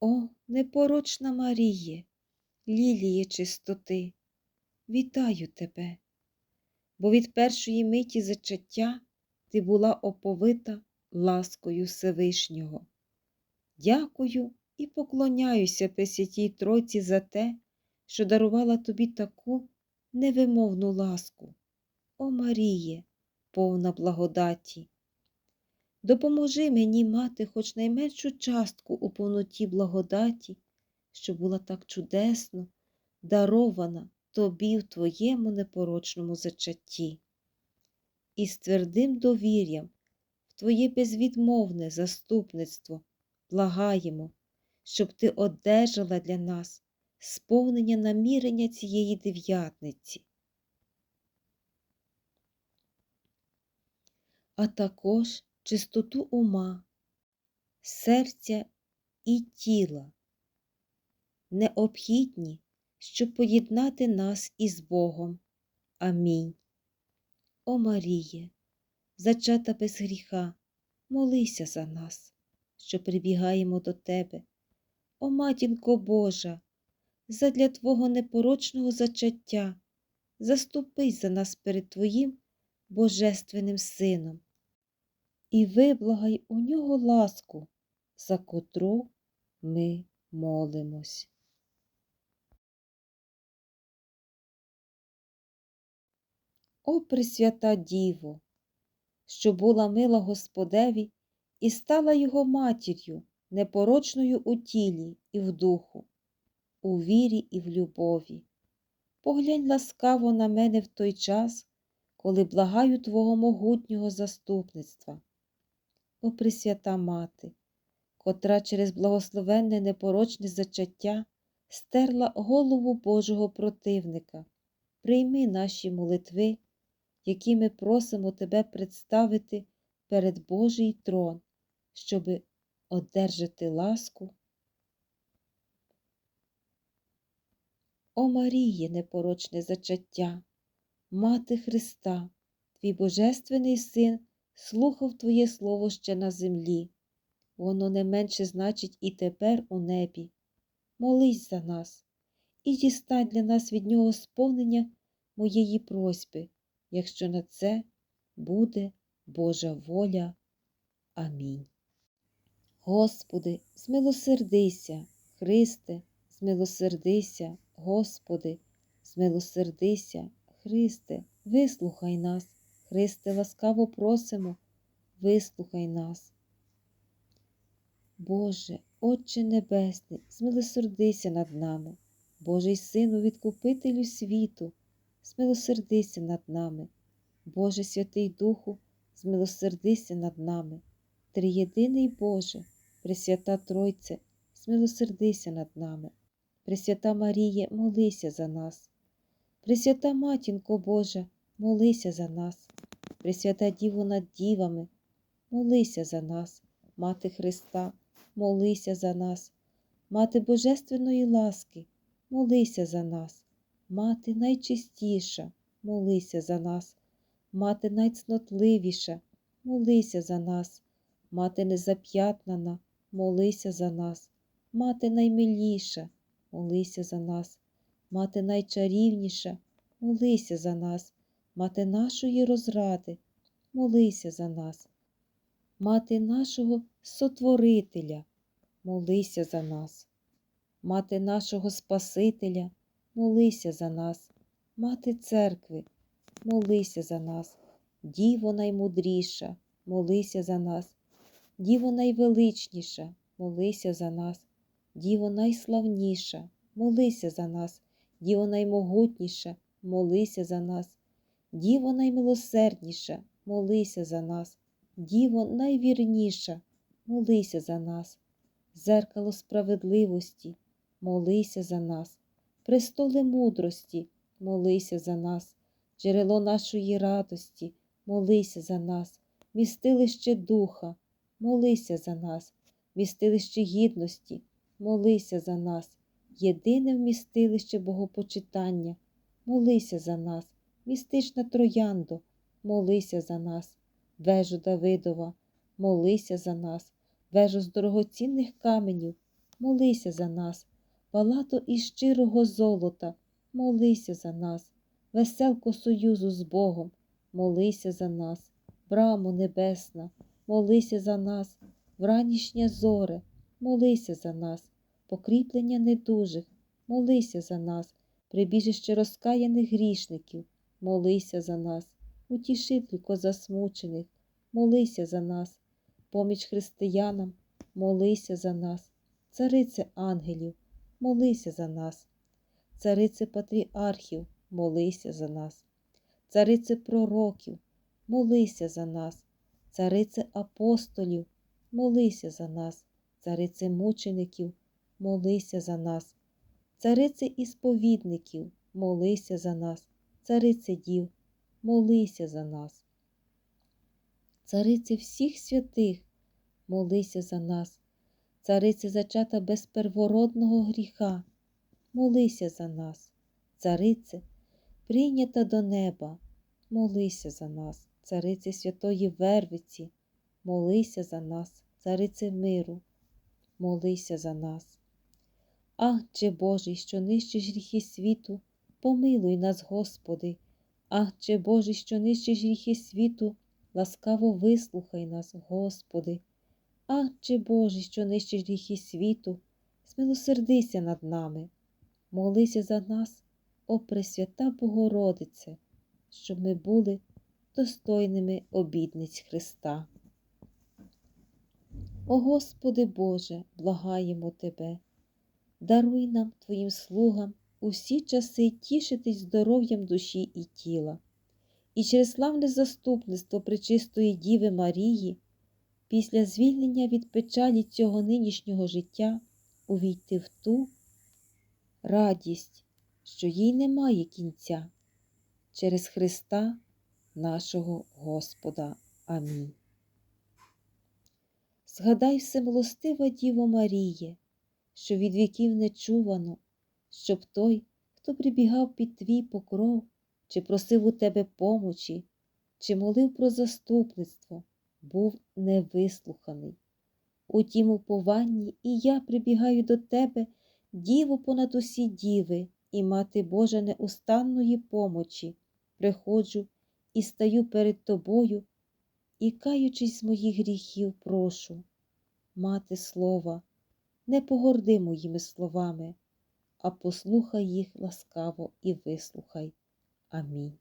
О, непорочна Маріє, ліліє чистоти, вітаю тебе, бо від першої миті зачаття ти була оповита ласкою Всевишнього. Дякую і поклоняюся Пресвятій Тройці за те, що дарувала тобі таку невимовну ласку. О Маріє, повна благодаті. Допоможи мені мати хоч найменшу частку у повноті благодаті, що була так чудесно дарована тобі в твоєму непорочному зачатті. І з твердим довір'ям в твоє безвідмовне заступництво благаємо, щоб ти одержала для нас сповнення намірення цієї дев'ятниці. А також чистоту ума, серця і тіла, необхідні, щоб поєднати нас із Богом. Амінь. О Маріє, зачата без гріха, молися за нас, що прибігаємо до Тебе. О матінко Божа, задля Твого непорочного зачаття, заступись за нас перед Твоїм Божественним Сином і виблагай у нього ласку, за котру ми молимось. О Пресвята Діво, що була мила Господеві і стала його матір'ю, непорочною у тілі і в духу, у вірі і в любові. Поглянь ласкаво на мене в той час, коли благаю Твого могутнього заступництва. О Пресвята Мати, котра через благословенне непорочне зачаття стерла голову Божого противника, прийми наші молитви, які ми просимо Тебе представити перед Божий трон, щоби одержати ласку. О Маріє, непорочне зачаття, Мати Христа, твій Божественний Син слухав Твоє Слово ще на землі, воно не менше значить і тепер у небі. Молись за нас і дістань для нас від нього сповнення моєї просьби, якщо на це буде Божа воля. Амінь. Господи, змилосердися, Христе, змилосердися, Господи, змилосердися, Христе, вислухай нас. Христе, ласкаво просимо, вислухай нас. Боже, Отче Небесний, змилосердися над нами, Божий Сину, відкупителю світу, змилосердися над нами, Боже Святий Духу, змилосердися над нами, Триєдиний Боже, Пресвята Тройце, змилосердися над нами, Пресвята Маріє, молися за нас, Пресвята Матінко Божа, молися за нас, Пресвята Діво над дівами, молися за нас, Мати Христа, молися за нас, Мати Божественної ласки, молися за нас, Мати найчистіша, молися за нас, Мати найцнотливіша, молися за нас, Мати незап'ятнана, молися за нас, Мати наймиліша, молися за нас, Мати найчарівніша, молися за нас. Мати нашої розради, молися за нас, мати нашого Сотворителя, молися за нас, мати нашого Спасителя, молися за нас, мати церкви, молися за нас, Діво наймудріша, молися за нас, Діво найвеличніша, молися за нас, Діво найславніша, молися за нас, Діво наймогутніша, молися за нас. Діво наймилосердніша, молися за нас, Діво найвірніша, молися за нас, зеркало справедливості, молися за нас, престоли мудрості, молися за нас, джерело нашої радості, молися за нас, містилище духа, молися за нас, містилище гідності, молися за нас, єдине вмістилище богопочитання, молися за нас містична трояндо, молися за нас, вежу Давидова, молися за нас, вежу з дорогоцінних каменів, молися за нас, палато із щирого золота, молися за нас, веселко союзу з Богом, молися за нас, брамо небесна, молися за нас, вранішнє зоре, молися за нас, покріплення недужих, молися за нас, прибіжище розкаяних грішників, молися за нас, утішителько засмучених, молися за нас, поміч християнам, молися за нас, царице ангелів, молися за нас, царице патріархів, молися за нас, царице пророків, молися за нас, царице апостолів, молися за нас, царице мучеників, молися за нас, царице ісповідників, молися за нас, царице дів, молися за нас. Царице всіх святих, молися за нас, царице зачата без первородного гріха, молися за нас, царице, прийнята до неба, молися за нас, царице святої Вервиці, молися за нас, царице миру, молися за нас. Ахче Божий, що нищиш гріхи світу, помилуй нас, Господи, Ахче Божий, що нищиш гріхи світу, ласкаво вислухай нас, Господи. Ахче Божий, що нищиш гріхи світу, смилосердися над нами, молися за нас, о Пресвята Богородице, щоб ми були достойними обідниць Христа. О Господи Боже, благаємо Тебе, даруй нам, Твоїм слугам, усі часи тішитись здоров'ям душі і тіла, і через славне заступництво Пречистої Діви Марії, після звільнення від печалі цього нинішнього життя увійти в ту радість, що їй немає кінця, через Христа нашого Господа. Амінь. Згадай всемилостива Діво Маріє, що від віків не чувано, щоб той, хто прибігав під твій покров, чи просив у тебе помочі, чи молив про заступництво, був невислуханий. У тім упованні і я прибігаю до тебе, Діво понад усі діви, і мати Божа неустанної помочі, приходжу і стаю перед тобою, і, каючись з моїх гріхів, прошу, мати слова, не погорди моїми словами, а послухай їх ласкаво і вислухай. Амінь.